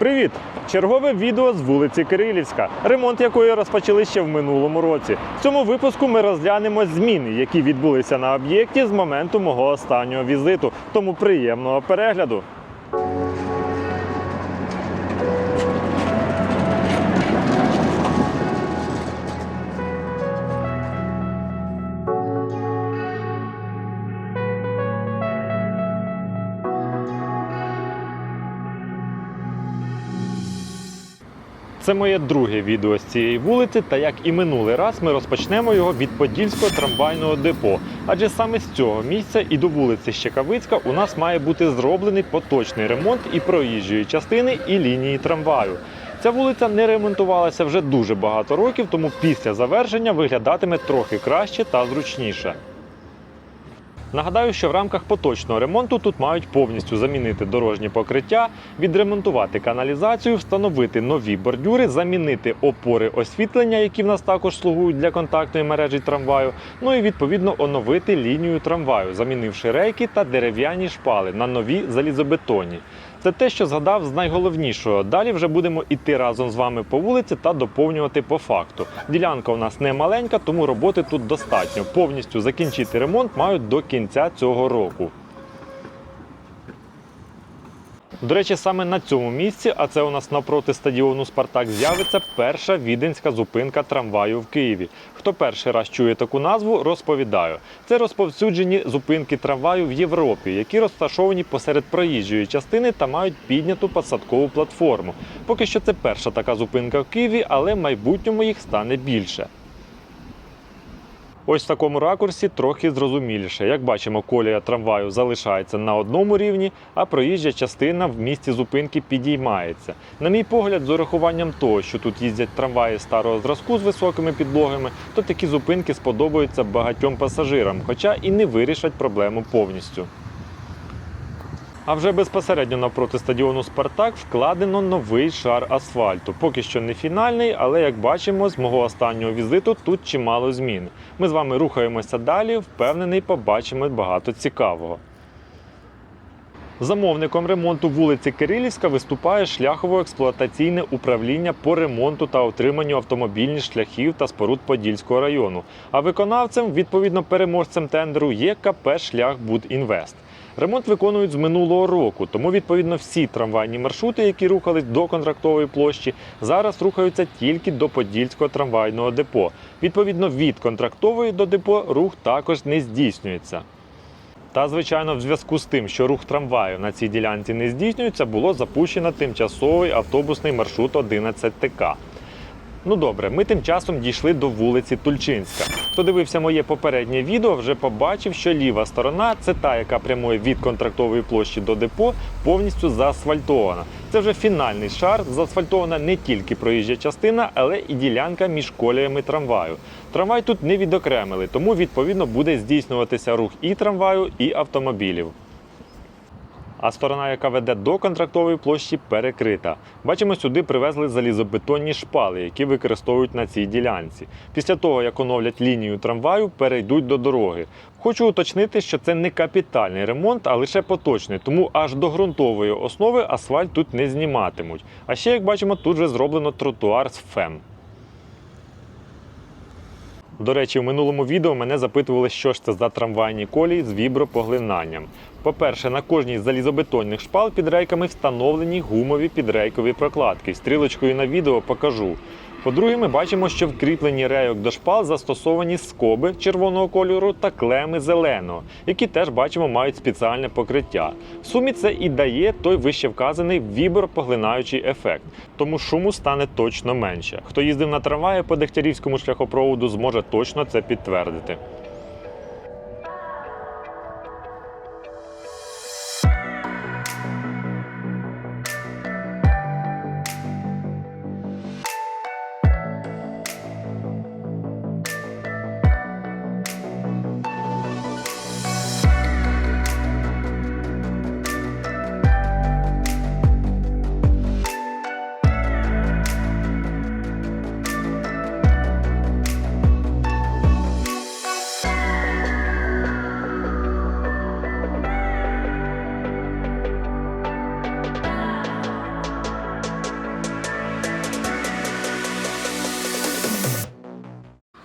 Привіт! Чергове відео з вулиці Кирилівська, ремонт якої розпочали ще в минулому році. В цьому випуску ми розглянемо зміни, які відбулися на об'єкті з моменту мого останнього візиту. Тому приємного перегляду. Це моє друге відео з цієї вулиці, та як і минулий раз, ми розпочнемо його від Подільського трамвайного депо. Адже саме з цього місця і до вулиці Щекавицька у нас має бути зроблений поточний ремонт і проїжджої частини, і лінії трамваю. Ця вулиця не ремонтувалася вже дуже багато років, тому після завершення виглядатиме трохи краще та зручніше. Нагадаю, що в рамках поточного ремонту тут мають повністю замінити дорожнє покриття, відремонтувати каналізацію, встановити нові бордюри, замінити опори освітлення, які в нас також слугують для контактної мережі трамваю. Ну і відповідно оновити лінію трамваю, замінивши рейки та дерев'яні шпали на нові залізобетонні. Це те, що згадав з найголовнішого. Далі вже будемо йти разом з вами по вулиці та доповнювати по факту. Ділянка у нас не маленька, тому роботи тут достатньо. Повністю закінчити ремонт мають до кінця цього року. До речі, саме на цьому місці, а це у нас напроти стадіону Спартак, з'явиться перша віденська зупинка трамваю в Києві. Хто перший раз чує таку назву, розповідаю. Це розповсюджені зупинки трамваю в Європі, які розташовані посеред проїжджої частини та мають підняту посадкову платформу. Поки що це перша така зупинка в Києві, але в майбутньому їх стане більше. Ось в такому ракурсі трохи зрозуміліше. Як бачимо, колія трамваю залишається на одному рівні, а проїжджа частина в місці зупинки підіймається. На мій погляд, з урахуванням того, що тут їздять трамваї старого зразку з високими підлогами, то такі зупинки сподобаються багатьом пасажирам, хоча і не вирішать проблему повністю. А вже безпосередньо навпроти стадіону Спартак вкладено новий шар асфальту. Поки що не фінальний, але як бачимо, з мого останнього візиту тут чимало змін. Ми з вами рухаємося далі. Впевнений, побачимо багато цікавого. Замовником ремонту вулиці Кирилівська виступає шляхово-експлуатаційне управління по ремонту та утриманню автомобільних шляхів та споруд Подільського району. А виконавцем, відповідно переможцем тендеру, є КП Шлях Будінвест. Ремонт виконують з минулого року, тому відповідно всі трамвайні маршрути, які рухались до контрактової площі, зараз рухаються тільки до Подільського трамвайного депо. Відповідно, від контрактової до депо рух також не здійснюється. Та, звичайно, в зв'язку з тим, що рух трамваю на цій ділянці не здійснюється, було запущено тимчасовий автобусний маршрут 11 ТК. Ну добре, ми тим часом дійшли до вулиці Тульчинська. Хто дивився моє попереднє відео, вже побачив, що ліва сторона це та, яка прямує від контрактової площі до депо, повністю заасфальтована. Це вже фінальний шар. Заасфальтована не тільки проїжджа частина, але і ділянка між коліями трамваю. Трамвай тут не відокремили, тому відповідно буде здійснюватися рух і трамваю, і автомобілів а сторона, яка веде до контрактової площі, перекрита. Бачимо, сюди привезли залізобетонні шпали, які використовують на цій ділянці. Після того, як оновлять лінію трамваю, перейдуть до дороги. Хочу уточнити, що це не капітальний ремонт, а лише поточний, тому аж до ґрунтової основи асфальт тут не зніматимуть. А ще, як бачимо, тут вже зроблено тротуар з ФЕМ. До речі, в минулому відео мене запитували, що ж це за трамвайні колії з вібропоглинанням. По-перше, на кожній з залізобетонних шпал під рейками встановлені гумові підрейкові прокладки. Стрілочкою на відео покажу. По-друге, ми бачимо, що в кріпленні рейок до шпал застосовані скоби червоного кольору та клеми зеленого, які теж бачимо мають спеціальне покриття. В сумі це і дає той вище вказаний вібропоглинаючий ефект, тому шуму стане точно менше. Хто їздив на трамваї по Дегтярівському шляхопроводу, зможе точно це підтвердити.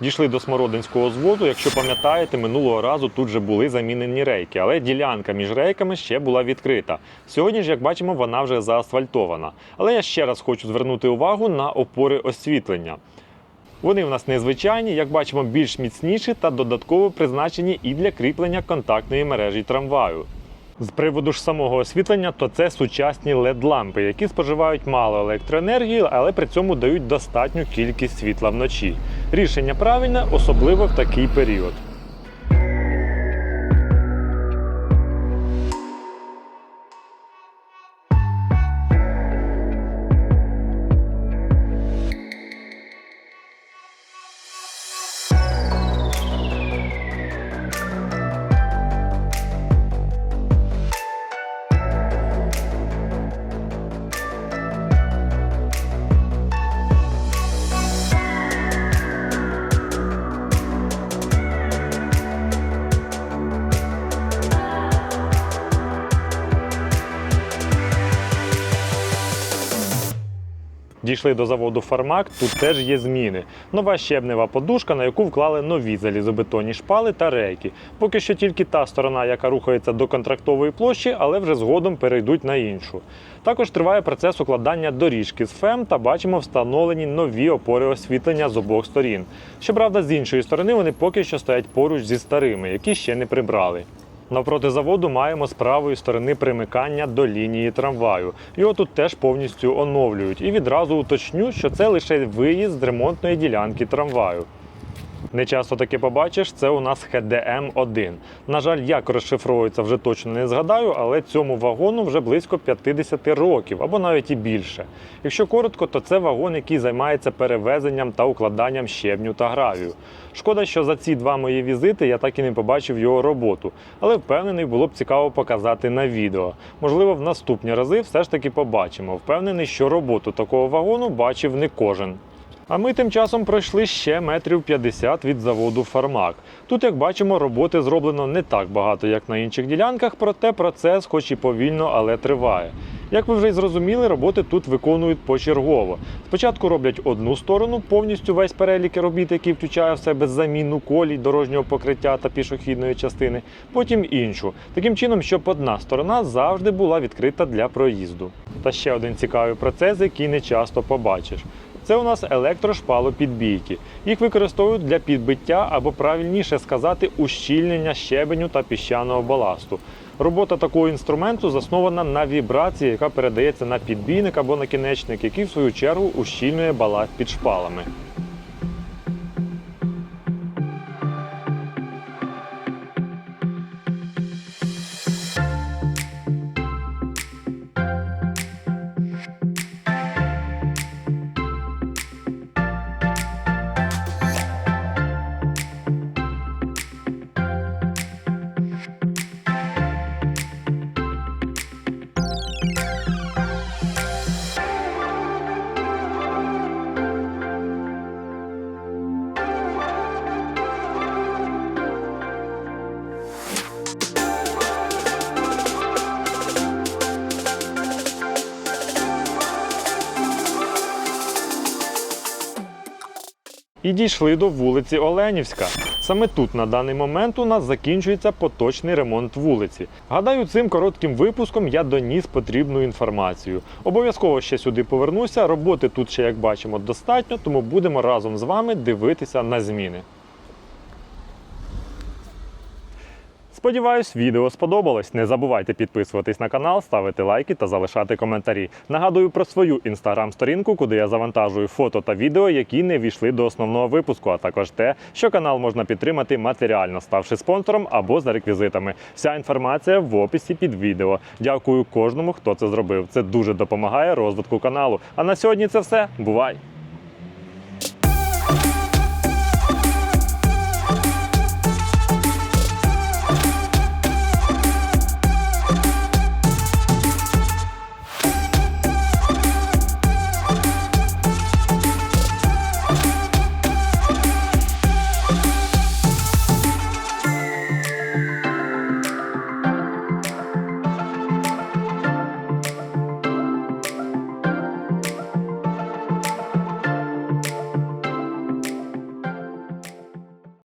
Дійшли до Смородинського зводу. Якщо пам'ятаєте, минулого разу тут же були замінені рейки, але ділянка між рейками ще була відкрита. Сьогодні ж, як бачимо, вона вже заасфальтована. Але я ще раз хочу звернути увагу на опори освітлення. Вони в нас незвичайні, як бачимо, більш міцніші та додатково призначені і для кріплення контактної мережі трамваю. З приводу ж самого освітлення, то це сучасні LED-лампи, які споживають мало електроенергії, але при цьому дають достатню кількість світла вночі. Рішення правильне, особливо в такий період. Дійшли до заводу Фармак, тут теж є зміни. Нова щебнева подушка, на яку вклали нові залізобетонні шпали та рейки. Поки що тільки та сторона, яка рухається до контрактової площі, але вже згодом перейдуть на іншу. Також триває процес укладання доріжки з ФЕМ та бачимо встановлені нові опори освітлення з обох сторін. Щоправда, з іншої сторони вони поки що стоять поруч зі старими, які ще не прибрали. Навпроти заводу маємо з правої сторони примикання до лінії трамваю. Його тут теж повністю оновлюють. І відразу уточню, що це лише виїзд з ремонтної ділянки трамваю. Не часто таке побачиш, це у нас ХДМ-1. На жаль, як розшифровується, вже точно не згадаю, але цьому вагону вже близько 50 років або навіть і більше. Якщо коротко, то це вагон, який займається перевезенням та укладанням щебню та гравію. Шкода, що за ці два мої візити я так і не побачив його роботу, але впевнений, було б цікаво показати на відео. Можливо, в наступні рази все ж таки побачимо. Впевнений, що роботу такого вагону бачив не кожен. А ми тим часом пройшли ще метрів 50 від заводу Фармак. Тут, як бачимо, роботи зроблено не так багато, як на інших ділянках, проте процес, хоч і повільно, але триває. Як ви вже й зрозуміли, роботи тут виконують почергово. Спочатку роблять одну сторону, повністю весь перелік робіт, який включає в себе заміну колій, дорожнього покриття та пішохідної частини, потім іншу. Таким чином, щоб одна сторона завжди була відкрита для проїзду. Та ще один цікавий процес, який не часто побачиш. Це у нас електрошпалопідбійки. Їх використовують для підбиття або правильніше сказати ущільнення щебеню та піщаного баласту. Робота такого інструменту заснована на вібрації, яка передається на підбійник або накінечник, який в свою чергу ущільнює баласт під шпалами. І дійшли до вулиці Оленівська. Саме тут на даний момент у нас закінчується поточний ремонт вулиці. Гадаю, цим коротким випуском я доніс потрібну інформацію. Обов'язково ще сюди повернуся. Роботи тут ще, як бачимо, достатньо, тому будемо разом з вами дивитися на зміни. Сподіваюсь, відео сподобалось. Не забувайте підписуватись на канал, ставити лайки та залишати коментарі. Нагадую про свою інстаграм-сторінку, куди я завантажую фото та відео, які не війшли до основного випуску, а також те, що канал можна підтримати матеріально, ставши спонсором або за реквізитами. Вся інформація в описі під відео. Дякую кожному, хто це зробив. Це дуже допомагає розвитку каналу. А на сьогодні це все. Бувай!